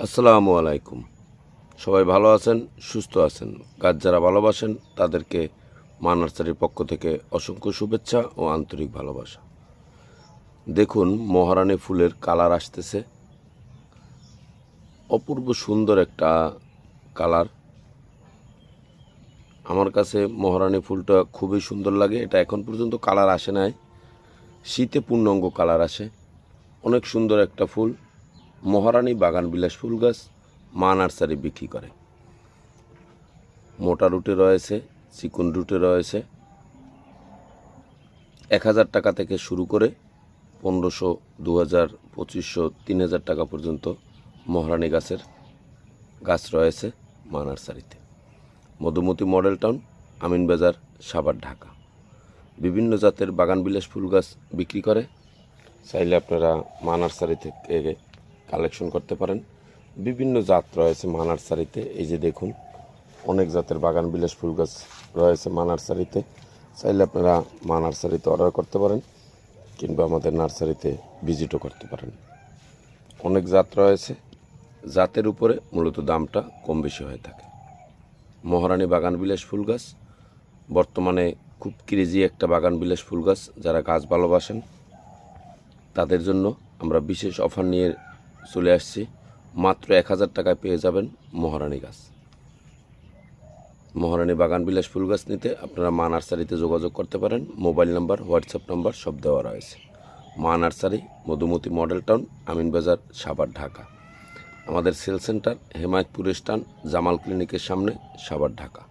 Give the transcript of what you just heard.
আসসালামু আলাইকুম। সবাই ভালো আছেন, সুস্থ আছেন, গাছ যারা ভালোবাসেন তাদেরকে মা নার্সারির পক্ষ থেকে অসংখ্য শুভেচ্ছা ও আন্তরিক ভালোবাসা। দেখুন, মহারানী ফুলের কালার আসতেছে। অপূর্ব সুন্দর একটা কালার। আমার কাছে মহারানী ফুলটা খুবই সুন্দর লাগে। এটা এখন পর্যন্ত কালার আসে নাই। শীতে পূর্ণাঙ্গ কালার আসে। অনেক সুন্দর একটা ফুল। মহারানী বাগান বিলাস ফুল গাছ মা নার্সারি বিক্রি করে। মোটা রুটে রয়েছে, চিকন রুটে রয়েছে। এক হাজার টাকা থেকে শুরু করে পনেরোশো দু হাজার পঁচিশশো, তিন হাজার টাকা পর্যন্ত মহারানী গাছের গাছ রয়েছে মা নার্সারিতে। মধুমতি মডেল টাউন, আমিন বাজার, সাভার, ঢাকা। বিভিন্ন জাতের বাগান বিলাস ফুল গাছ বিক্রি করে। চাইলে আপনারা মা নার্সারি থেকে কালেকশন করতে পারেন। বিভিন্ন জাত রয়েছে মা নার্সারিতে এই যে দেখুন, অনেক জাতের বাগান, বিলাস ফুল গাছ রয়েছে মা নার্সারিতে চাইলে আপনারা মা নার্সারিতে অর্ডার করতে পারেন কিংবা আমাদের নার্সারিতে ভিজিটও করতে পারেন। অনেক জাত রয়েছে। জাতের উপরে মূলত দামটা কম বেশি হয়ে থাকে। মহারানী বাগান, বিলাস ফুল গাছ। বর্তমানে খুব ক্রেজি একটা বাগান, বিলাস ফুল গাছ। যারা গাছ ভালোবাসেন, তাদের জন্য আমরা বিশেষ অফার নিয়ে চলে আসছি। মাত্র এক হাজার টাকায় পেয়ে যাবেন মহারানী গাছ। মহারানী বাগান বিলাস ফুল গাছ নিতে আপনারা মা নার্সারিতে যোগাযোগ করতে পারেন। মোবাইল নাম্বার, হোয়াটসঅ্যাপ নাম্বার সব দেওয়া রয়েছে। মা nursery, Madhumati model town Aminbazar Savar, Dhaka. আমাদের সেল সেন্টার, হেমায়তপুর স্টান জামাল ক্লিনিকের সামনে, সাভার, ঢাকা।